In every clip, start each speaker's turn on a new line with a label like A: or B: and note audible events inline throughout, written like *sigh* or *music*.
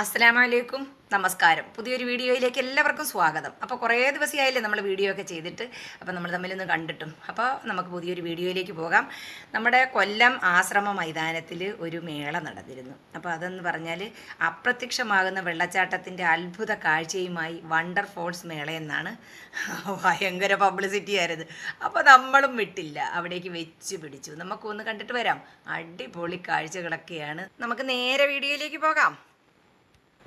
A: അസ്സലാമലൈക്കും. നമസ്കാരം. പുതിയൊരു വീഡിയോയിലേക്ക് എല്ലാവർക്കും സ്വാഗതം. അപ്പോൾ കുറേ ദിവസമായില്ലേ നമ്മൾ വീഡിയോ ഒക്കെ ചെയ്തിട്ട്. അപ്പോൾ നമ്മൾ തമ്മിലൊന്ന് കണ്ടിട്ടും. അപ്പോൾ നമുക്ക് പുതിയൊരു വീഡിയോയിലേക്ക് പോകാം. നമ്മുടെ കൊല്ലം ആശ്രമ മൈതാനത്തിൽ ഒരു മേള നടന്നിരുന്നു. അപ്പോൾ അതെന്ന് പറഞ്ഞാൽ അപ്രത്യക്ഷമാകുന്ന വെള്ളച്ചാട്ടത്തിന്റെ അത്ഭുത കാഴ്ചയുമായി വണ്ടർ ഫോൾസ് മേള എന്നാണ് ഭയങ്കര പബ്ലിസിറ്റി ആയിരുന്നു അപ്പോൾ നമ്മളും വിട്ടില്ല. അവിടേക്ക് വെച്ച് പിടിച്ചു. നമുക്കൊന്ന് കണ്ടിട്ട് വരാം. അടിപൊളി കാഴ്ചകളൊക്കെയാണ്. നമുക്ക് നേരെ വീഡിയോയിലേക്ക് പോകാം.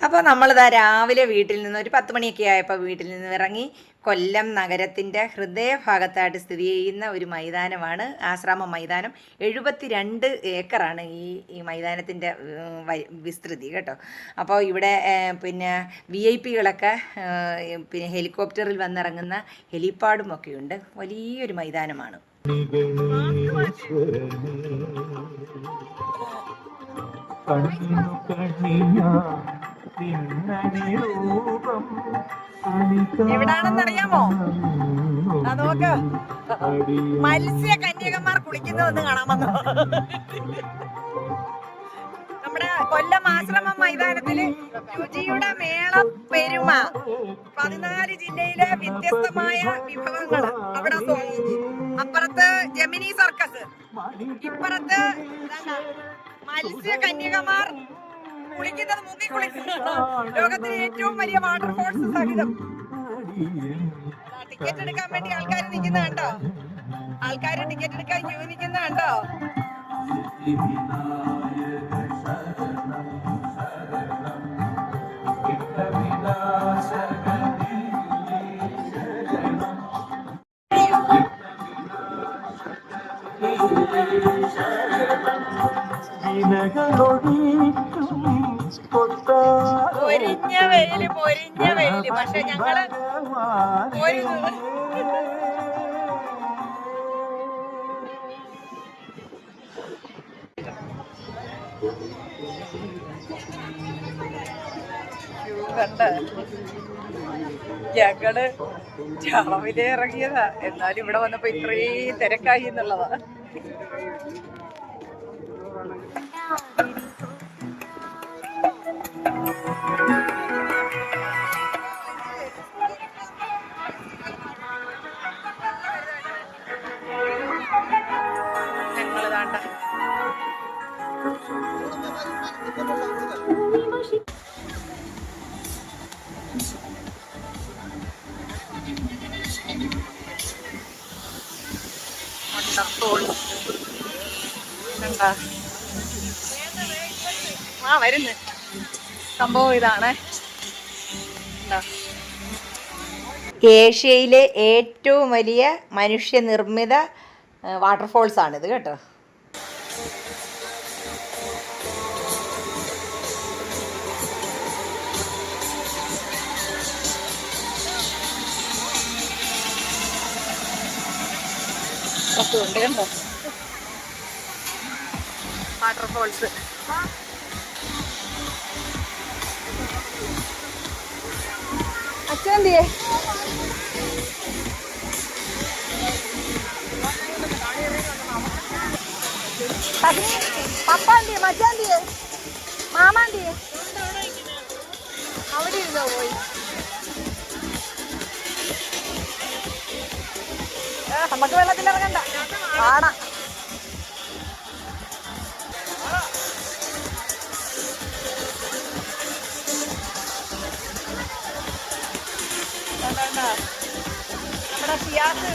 A: അപ്പോൾ നമ്മളിതാ രാവിലെ വീട്ടിൽ നിന്ന് ഒരു പത്ത് മണിയൊക്കെ ആയപ്പോൾ വീട്ടിൽ നിന്ന് ഇറങ്ങി കൊല്ലം നഗരത്തിന്റെ ഹൃദയഭാഗത്തായിട്ട് സ്ഥിതി ചെയ്യുന്ന ഒരു മൈതാനമാണ് ആശ്രാമ മൈതാനം. എഴുപത്തിരണ്ട് ഏക്കറാണ് ഈ ഈ മൈതാനത്തിന്റെ വിസ്തൃതി കേട്ടോ. അപ്പോൾ ഇവിടെ പിന്നെ വി ഐ പികളൊക്കെ പിന്നെ ഹെലികോപ്റ്ററിൽ വന്നിറങ്ങുന്ന ഹെലിപ്പാഡും ഒക്കെയുണ്ട് വലിയൊരു മൈതാനമാണ്.
B: കണ്ണിനു കണ്ണിയ
A: എവിടാണെന്നറിയാമോ? നോക്ക്. മത്സ്യ കന്യകന്മാർ കുളിക്കുന്നതെന്ന് വന്നു. നമ്മുടെ കൊല്ലം ആശ്രമം മൈതാനത്തിൽ രുചിയുടെ മേള പെരുമ. പതിനാല് ജില്ലയിലെ വ്യത്യസ്തമായ വിഭവങ്ങൾ അവിടെ അപ്പുറത്ത് ജമിനി സർക്കസ്. ഇപ്പുറത്ത് മത്സ്യ കന്യകമാർ കുളിക്കുന്നത് മുങ്ങി കുളിക്കുന്നത് ലോകത്തിലെ ഏറ്റവും വലിയ വാട്ടർ ഫോഴ്സ് സഹിതം ടിക്കറ്റ് എടുക്കാൻ വേണ്ടി ആൾക്കാർ നിൽക്കുന്ന കണ്ടോ ആൾക്കാർ ടിക്കറ്റ് എടുക്കാൻ ക്യൂ നിൽക്കുന്ന കണ്ടോ
B: വിനകളൊഴിക്കും കൊട്ടാര
A: പൊരിഞ്ഞ വെയിൽ പൊരിഞ്ഞ വെയിൽ. പക്ഷെ ഞങ്ങൾ കണ്ട? ഞങ്ങൾ രാവിലെ ഇറങ്ങിയതാ. എന്നാലും ഇവിടെ വന്നപ്പോ ഇത്രയും തിരക്കായി എന്നുള്ളതാ. സംഭവം ഇതാണ്. ഏഷ്യയിലെ ഏറ്റവും വലിയ മനുഷ്യനിർമ്മിത വാട്ടർഫോൾസ് ആണിത് കേട്ടോ. ഉണ്ട് കണ്ടോ? വാട്ടർഫോൾസ്. അച്ഛനെന്തിയേ? പപ്പാന്തിയെ മച്ചാന്തിയെ മാമാന്തിയെ. അവിടെ ഇരുന്നോ പോയി നമുക്ക് വെള്ളത്തിൽ ഇറങ്ങണ്ട കാണാം. സിയാസ്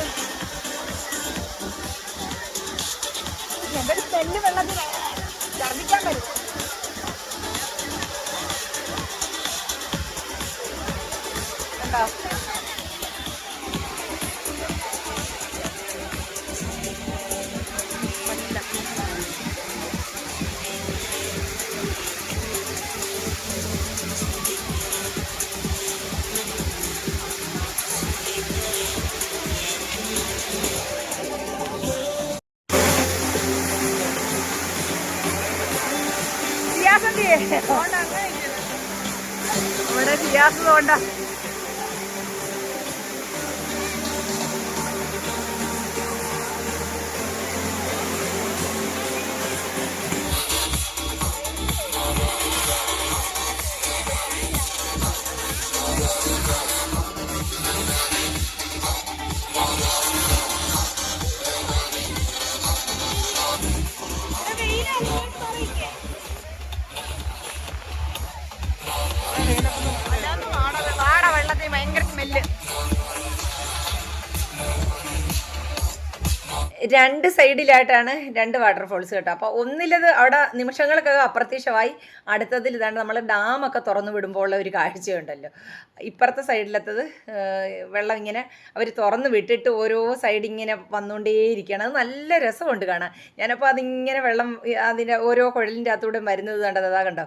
A: എന്തൊരു സ്മെല്ല് വെള്ളത്തിൽ ഛർദ്ദിക്കാൻ വരും രണ്ട് സൈഡിലായിട്ടാണ് രണ്ട് വാട്ടർഫോൾസ് കേട്ടോ. അപ്പോൾ ഒന്നിലത് അവിടെ നിമിഷങ്ങൾക്കൊക്കെ അപ്രത്യക്ഷമായി അടുത്തതിൽ ഇതാണ് നമ്മൾ ഡാമൊക്കെ തുറന്നു വിടുമ്പോൾ ഉള്ള ഒരു കാഴ്ചയുണ്ടല്ലോ. ഇപ്പുറത്തെ സൈഡിലത്തത് വെള്ളം ഇങ്ങനെ അവർ തുറന്നു വിട്ടിട്ട് ഓരോ സൈഡ് ഇങ്ങനെ വന്നുകൊണ്ടേയിരിക്കുകയാണ് അത് നല്ല രസമുണ്ട് കാണാൻ. ഞാനപ്പോൾ അതിങ്ങനെ വെള്ളം അതിന്റെ ഓരോ കുഴലിന്റെ അകത്തൂടെ വരുന്നത് കണ്ടത് അതാ കണ്ടോ?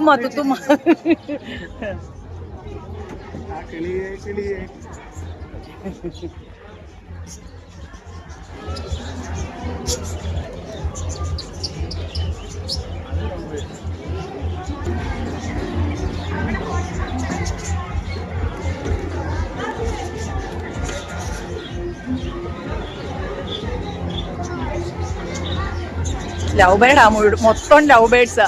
C: തുത്തുമ്മ തുത്തുമ്മ ലവ് ബേർഡാ മുഴുവൻ മൊത്തം ലവ് ബേർഡ്സാ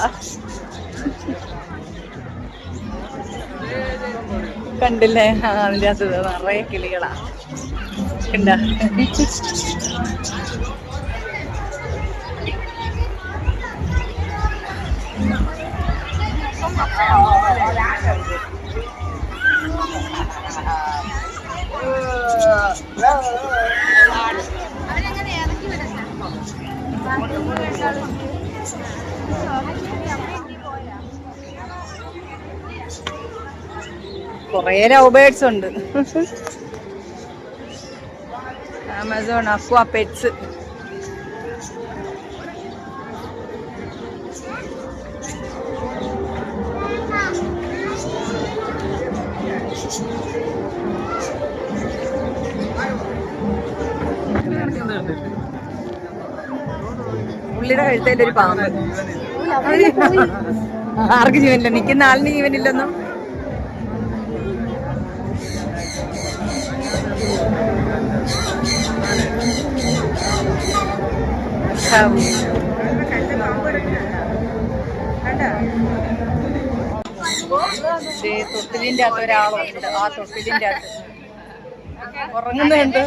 C: കണ്ടില്ലേ? അതിന്റെ അകത്ത് നിറയെ കിളികളാ. ഇറക്കി കണ്ട കുറേ ലവ് ബേർഡ്സ് ഉണ്ട്. ആമസോൺ അക്വ പെറ്റ്സ് പുള്ളിയുടെ കഴുത്തേന്റെ ഒരു പാമ്പ് ആർക്ക് ജീവനില്ല. നിൽക്കുന്ന ആളിന് ജീവനില്ലെന്നോ. തൊട്ടിലിന്റെ അകത്ത് ഒരാളുണ്ട് ആ തൊട്ടിലിന്റെ അകത്ത് ഉറങ്ങുന്നുണ്ട്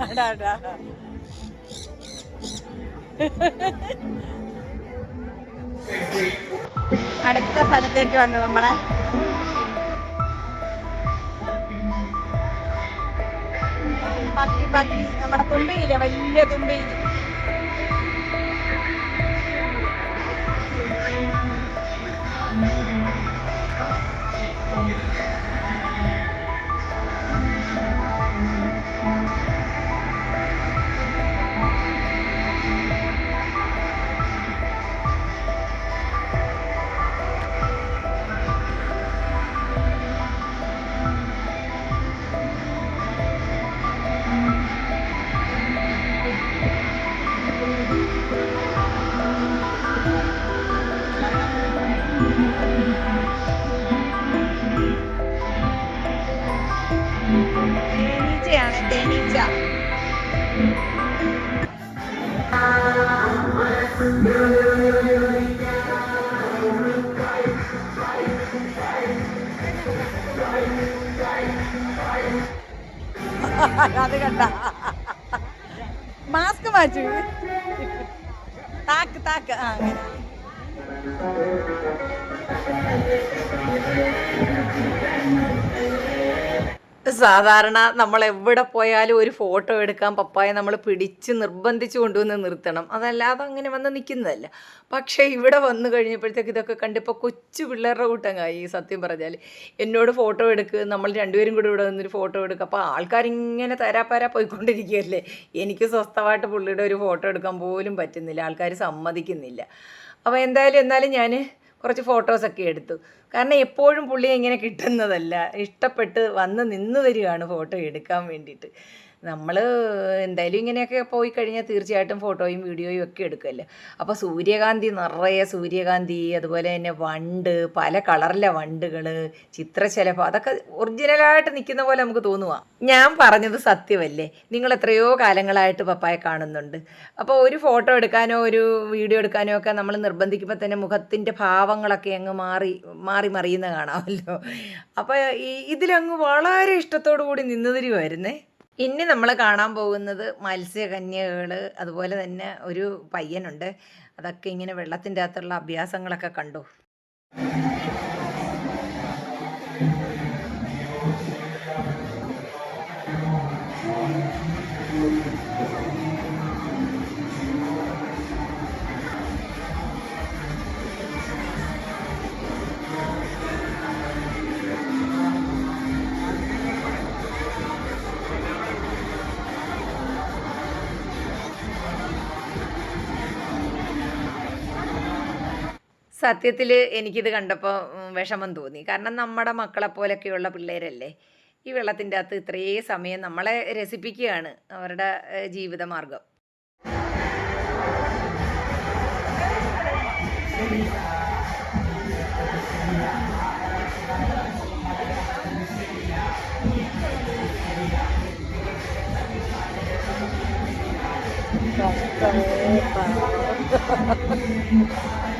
C: അടാടാ *laughs* അടാ. *laughs* അടുത്ത സ്ഥലത്തേക്ക് വന്നു നമ്മളെ. പത്തി പത്തി നമ്മുടെ തുമ്പിയില്ലേ? വലിയ തുമ്പി തേനീച്ചയാണ് താക്ക് താക്ക് ആ അങ്ങനെ
A: സാധാരണ നമ്മൾ എവിടെ പോയാലും ഒരു ഫോട്ടോ എടുക്കാൻ പപ്പായ നമ്മൾ പിടിച്ച് നിർബന്ധിച്ച് കൊണ്ടുവന്ന് നിർത്തണം. അതല്ലാതെ അങ്ങനെ വന്ന് നിൽക്കുന്നതല്ല പക്ഷേ ഇവിടെ വന്നു കഴിഞ്ഞപ്പോഴത്തേക്ക് ഇതൊക്കെ കണ്ടിപ്പോൾ കൊച്ചു പിള്ളേരുടെ കൂട്ടങ്ങായി സത്യം പറഞ്ഞാൽ. എന്നോട് ഫോട്ടോ എടുക്ക് നമ്മൾ രണ്ടുപേരും കൂടി ഇവിടെ വന്നൊരു ഫോട്ടോ എടുക്കുക അപ്പോൾ ആൾക്കാരിങ്ങനെ തരാപ്പാരാ പോയിക്കൊണ്ടിരിക്കുകയല്ലേ? എനിക്ക് സ്വസ്ഥമായിട്ട് പുള്ളിയുടെ ഒരു ഫോട്ടോ എടുക്കാൻ പോലും പറ്റുന്നില്ല. ആൾക്കാർ സമ്മതിക്കുന്നില്ല. അപ്പോൾ എന്തായാലും എന്നാലും ഞാൻ കുറച്ച് ഫോട്ടോസൊക്കെ എടുത്തു. കാരണം എപ്പോഴും പുള്ളിയെ ഇങ്ങനെ കിട്ടുന്നതല്ല. ഇഷ്ടപ്പെട്ട് വന്ന് നിന്ന് വരികയാണ് ഫോട്ടോ എടുക്കാൻ വേണ്ടിയിട്ട്. നമ്മൾ എന്തായാലും ഇങ്ങനെയൊക്കെ പോയി കഴിഞ്ഞാൽ തീർച്ചയായിട്ടും ഫോട്ടോയും വീഡിയോയും ഒക്കെ എടുക്കുമല്ലോ അപ്പോൾ സൂര്യകാന്തി നിറയെ സൂര്യകാന്തി അതുപോലെ തന്നെ വണ്ട് പല കളറിലെ വണ്ടുകൾ ചിത്രശലഭം അതൊക്കെ ഒറിജിനലായിട്ട് നിൽക്കുന്ന പോലെ നമുക്ക് തോന്നുക ഞാൻ പറഞ്ഞത് സത്യമല്ലേ? നിങ്ങൾ എത്രയോ കാലങ്ങളായിട്ട് പപ്പായ കാണുന്നുണ്ട്. അപ്പോൾ ഒരു ഫോട്ടോ എടുക്കാനോ ഒരു വീഡിയോ എടുക്കാനോ ഒക്കെ നമ്മൾ നിർബന്ധിക്കുമ്പോൾ തന്നെ മുഖത്തിന്റെ ഭാവങ്ങളൊക്കെ അങ്ങ് മാറി മാറി മറിയുന്ന കാണാമല്ലോ. അപ്പോൾ ഈ ഇതിലങ്ങ് വളരെ ഇഷ്ടത്തോടു കൂടി നിന്നതിരുമായിരുന്നേ ഇനി നമ്മൾ കാണാൻ പോകുന്നത് മത്സ്യകന്യകൾ അതുപോലെ തന്നെ ഒരു പയ്യനുണ്ട്. അതൊക്കെ ഇങ്ങനെ വെള്ളത്തിന്റെ അകത്തുള്ള അഭ്യാസങ്ങളൊക്കെ കണ്ടു? സത്യത്തിൽ എനിക്കിത് കണ്ടപ്പോൾ വിഷമം തോന്നി. കാരണം നമ്മുടെ മക്കളെ പോലൊക്കെയുള്ള പിള്ളേരല്ലേ ഈ വെള്ളത്തിന്റെ അകത്ത് ഇത്രയേ സമയം നമ്മളെ രസിപ്പിക്കുകയാണ് അവരുടെ ജീവിതമാർഗം.
C: Thank മത്സ്യനെ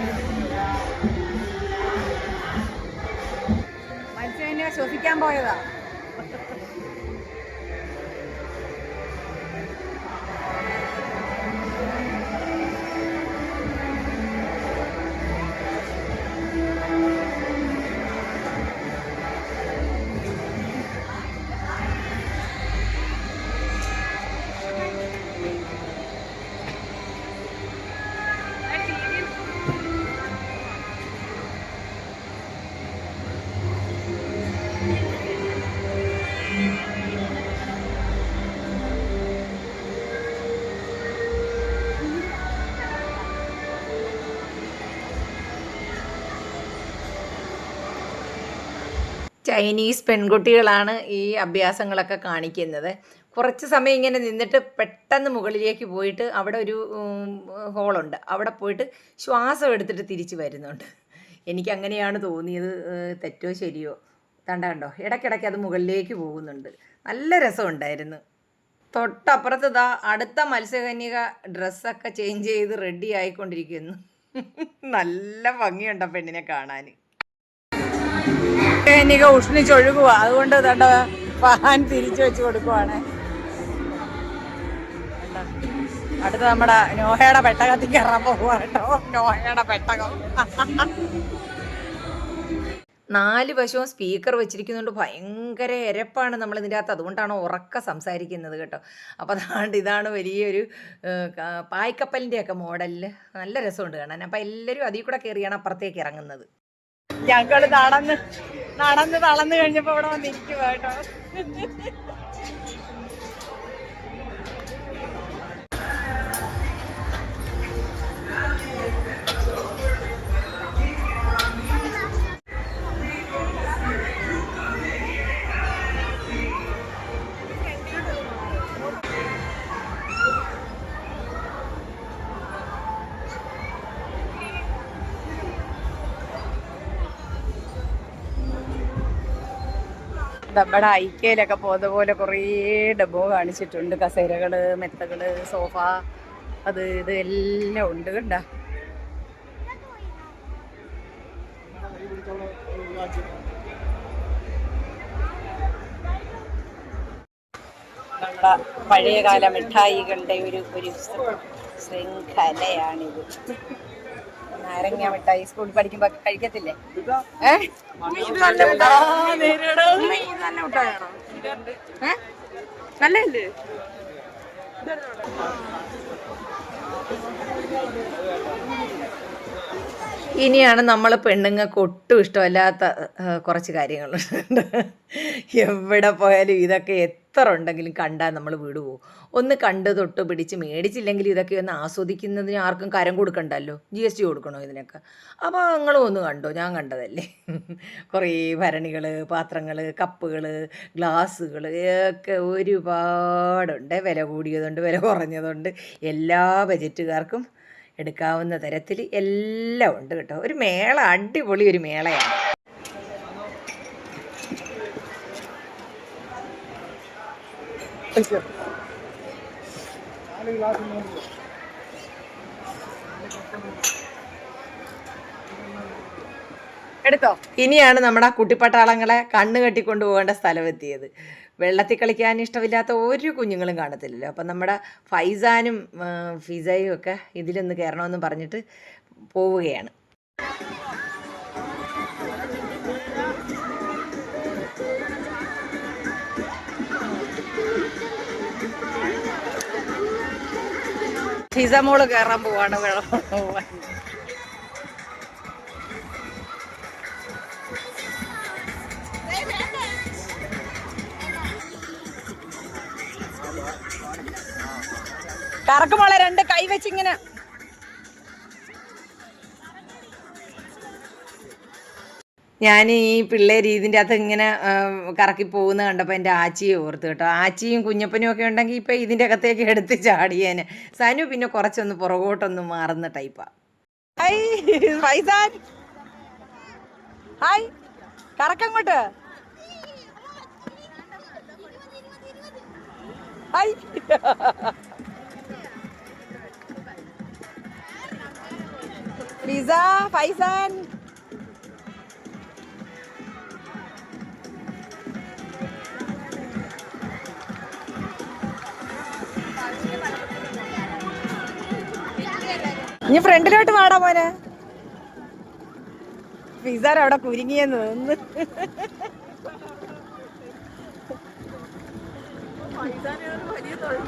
C: ശ്വസിക്കാൻ പോയതാ?
A: ചൈനീസ് പെൺകുട്ടികളാണ് ഈ അഭ്യാസങ്ങളൊക്കെ കാണിക്കുന്നത്. കുറച്ച് സമയം ഇങ്ങനെ നിന്നിട്ട് പെട്ടെന്ന് മുകളിലേക്ക് പോയിട്ട് അവിടെ ഒരു ഹോളുണ്ട്. അവിടെ പോയിട്ട് ശ്വാസം എടുത്തിട്ട് തിരിച്ചു വരുന്നുണ്ട്. എനിക്ക് അങ്ങനെയാണ് തോന്നിയത് തെറ്റോ ശരിയോ? തണ്ട കണ്ടോ? ഇടയ്ക്കിടയ്ക്ക് അത് മുകളിലേക്ക് പോകുന്നുണ്ട്. നല്ല രസമുണ്ടായിരുന്നു. തൊട്ടപ്പുറത്ത് ഇതാ അടുത്ത മത്സ്യകന്യക ഡ്രസ്സൊക്കെ ചേഞ്ച് ചെയ്ത് റെഡി ആയിക്കൊണ്ടിരിക്കുന്നു. *laughs* നല്ല ഭംഗിയുണ്ട് പെണ്ണിനെ കാണാൻ.
C: കന്യക ഉഷ്ണിച്ചൊഴുകുക അതുകൊണ്ട് തണ്ട ഫാൻ തിരിച്ചു വെച്ച് കൊടുക്കുവാണ്. അടുത്ത് നമ്മുടെ നോഹയുടെ പെട്ടകത്തിൽ കയറാൻ പോവുക കേട്ടോ. നോഹയുടെ പെട്ടകം.
A: നാല് വശവും സ്പീക്കർ വെച്ചിരിക്കുന്നതുകൊണ്ട് ഭയങ്കര എരപ്പാണ് നമ്മൾ ഇതിന്റെ അകത്ത്. അതുകൊണ്ടാണ് ഉറക്ക സംസാരിക്കുന്നത് കേട്ടോ. അപ്പോൾ അതാണ്ട് ഇതാണ് വലിയൊരു പായ്ക്കപ്പലിന്റെയൊക്കെ മോഡലിൽ. നല്ല രസമുണ്ട് കാണാൻ. അപ്പോൾ എല്ലാവരും അതിൽ കൂടെ കയറിയാണ് അപ്പുറത്തേക്ക് ഇറങ്ങുന്നത്.
C: ഞങ്ങൾ നടന്ന് നടന്ന് തളന്ന് കഴിഞ്ഞപ്പോ ഇവിടെ വന്നിരിക്കുക നമ്മുടെ ഐക്യയിലൊക്കെ പോകുന്ന പോലെ കുറേ ഡബോ കാണിച്ചിട്ടുണ്ട്. കസേരകൾ മെത്തകൾ സോഫ അത് ഇത് എല്ലാം ഉണ്ട് കണ്ട? നമ്മുടെ പഴയകാല മിഠായികളുടെ ഒരു ഒരു ശൃംഖലയാണിത്. നാരങ്ങ മിഠായി സ്കൂളിൽ പഠിക്കുമ്പോ കഴിക്കത്തില്ലേ? ഏ?
A: ഇനിയാണ് നമ്മൾ പെണ്ണുങ്ങൾക്ക് ഒട്ടും ഇഷ്ടമല്ലാത്ത കുറച്ച് കാര്യങ്ങളുണ്ട് എവിടെ പോയാലും ഇതൊക്കെ എത്ര ഉണ്ടെങ്കിലും കണ്ടാൽ നമ്മൾ വിടുവോ ഒന്ന് കണ്ട് തൊട്ട് പിടിച്ച് മേടിച്ചില്ലെങ്കിൽ ഇതൊക്കെ ഒന്ന് ആസ്വദിക്കുന്നതിന് ആർക്കും കരം കൊടുക്കണ്ടല്ലോ? ജി എസ് ടി കൊടുക്കണോ ഇതിനൊക്കെ? അപ്പോൾ നിങ്ങളും ഒന്ന് കണ്ടോ? ഞാൻ കണ്ടതല്ലേ. കുറേ ഭരണികൾ പാത്രങ്ങൾ കപ്പുകൾ ഗ്ലാസ്സുകൾ ഒക്കെ ഒരുപാടുണ്ട്. വില കൂടിയതുണ്ട് വില കുറഞ്ഞതുണ്ട്. എല്ലാ ബജറ്റുകാർക്കും എടുക്കാവുന്ന തരത്തിൽ എല്ലാം ഉണ്ട് കേട്ടോ. ഒരു മേള അടിപൊളി ഒരു മേളയാണ്.
C: എടുത്തോ?
A: ഇനിയാണ് നമ്മുടെ കുട്ടിപ്പട്ടാളങ്ങളെ കണ്ണ് കെട്ടിക്കൊണ്ട് പോകേണ്ട സ്ഥലമെത്തിയത്. വെള്ളത്തിൽ കളിക്കാൻ ഇഷ്ടമില്ലാത്ത ഒരു കുഞ്ഞുങ്ങളും കാണത്തില്ലല്ലോ. അപ്പം നമ്മുടെ ഫൈസാനും ഫിസയും ഒക്കെ ഇതിലൊന്ന് കയറണമെന്ന് പറഞ്ഞിട്ട് പോവുകയാണ്.
C: ഫിസ മോൾ കയറാൻ പോവാണ്. വെള്ളം കറക്ക് മോളെ രണ്ട് കൈ വെച്ചിങ്ങനെ
A: ഞാൻ ഈ പിള്ളേർ ഇതിന്റെ അകത്ത് ഇങ്ങനെ കറക്കി പോകുന്ന കണ്ടപ്പോൾ എന്റെ ആച്ചിയെ ഓർത്ത് കേട്ടോ. ആച്ചിയും കുഞ്ഞപ്പനും ഒക്കെ ഉണ്ടെങ്കിൽ ഇപ്പം ഇതിന്റെ അകത്തേക്ക് എടുത്ത് ചാടിയേനെ. സനു പിന്നെ കുറച്ചൊന്ന് പുറകോട്ടൊന്ന് മാറുന്ന ടൈപ്പാണ്
C: ഹായ് കറക്കങ്ങോട്ട് ഹായ് ഫിസ ഫൈസാൻ ഇനി ഫ്രണ്ടിലോട്ട് വാടാ മോനെ. ഫിസാർ അവിടെ കുരുങ്ങിയെന്ന് നിന്ന്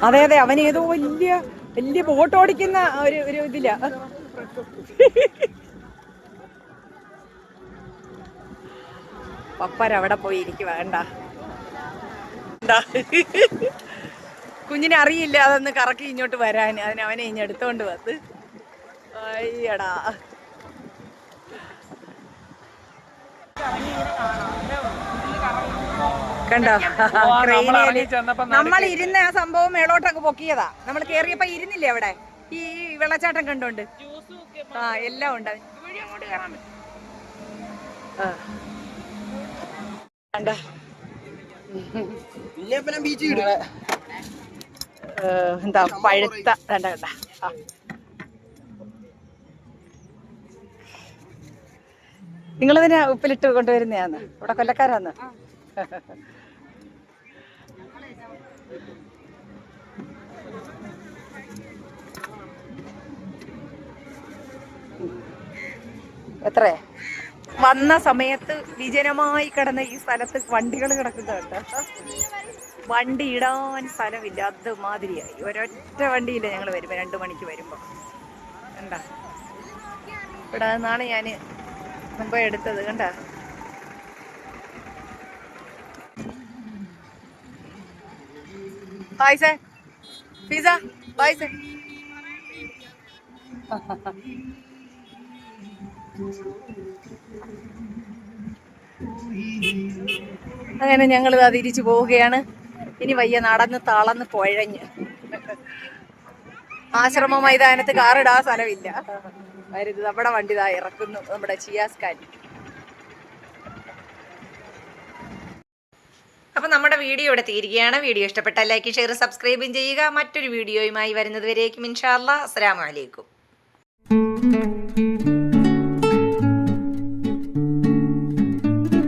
C: അതെ അതെ അവൻ ഏതോ വലിയ വലിയ ബോട്ട് ഓടിക്കുന്ന ഒരു ഒരു ഇതില്ല പപ്പര അവിടെ പോയി എനിക്ക് വേണ്ട കുഞ്ഞിനെ അറിയില്ല അതൊന്ന് കറക്കി ഇങ്ങോട്ട് വരാൻ. അതിന് അവനെ ഇനി എടുത്തോണ്ട് വന്ന്. അയ്യടാ. കണ്ടോ? നമ്മൾ ഇരുന്ന ആ സംഭവം മേളോട്ടൊക്കെ പൊക്കിയതാ. നമ്മൾ കേറിയപ്പോ ഇരുന്നില്ലേ അവിടെ? ഈ വെള്ളച്ചാട്ടം കണ്ടോണ്ട്? ആ എല്ലാം ഉണ്ട്. എന്താ പഴുത്ത കണ്ട കണ്ട ആ. തന്നെ ഉപ്പിലിട്ട് കൊണ്ടുവരുന്നതാന്ന് ഇവിടെ കൊല്ലക്കാരാന്ന്? *laughs* എത്രേ വന്ന സമയത്ത് വിജനമായി കിടന്ന ഈ സ്ഥലത്ത് വണ്ടികൾ കിടക്കുന്നുണ്ട് വണ്ടി ഇടാൻ സ്ഥലമില്ല അത് മാതിരിയായി ഒരൊറ്റ വണ്ടിയില്ല ഞങ്ങൾ വരുമ്പോൾ രണ്ട് മണിക്ക് വരുമ്പോൾ എന്താ ഇവിടെ നിന്നാണ് ഞാൻ മുമ്പ് എടുത്തത് കണ്ട? Bye say pizza bye say അങ്ങനെ ഞങ്ങൾ ഇതാ തിരിച്ചു പോവുകയാണ്. ഇനി വയ്യ നടന്ന് തളന്ന് പുഴഞ്ഞ്. ആശ്രമ മൈതാനത്ത് കാറിടാ സ്ഥലമില്ല. വരുത് നമ്മുടെ വണ്ടി ഇതാ ഇറക്കുന്നു. നമ്മുടെ ചിയാസ്കാൻ
A: അപ്പോൾ നമ്മുടെ വീഡിയോ ഇവിടെ തീരുകയാണ്. വീഡിയോ ഇഷ്ടപ്പെട്ടാൽ ലൈക്ക് ഷെയർ സബ്സ്ക്രൈബും ചെയ്യുക. മറ്റൊരു വീഡിയോയുമായി വരുന്നത് വരേക്കും ഇൻഷാല്ല അസ്സാം വലൈക്കും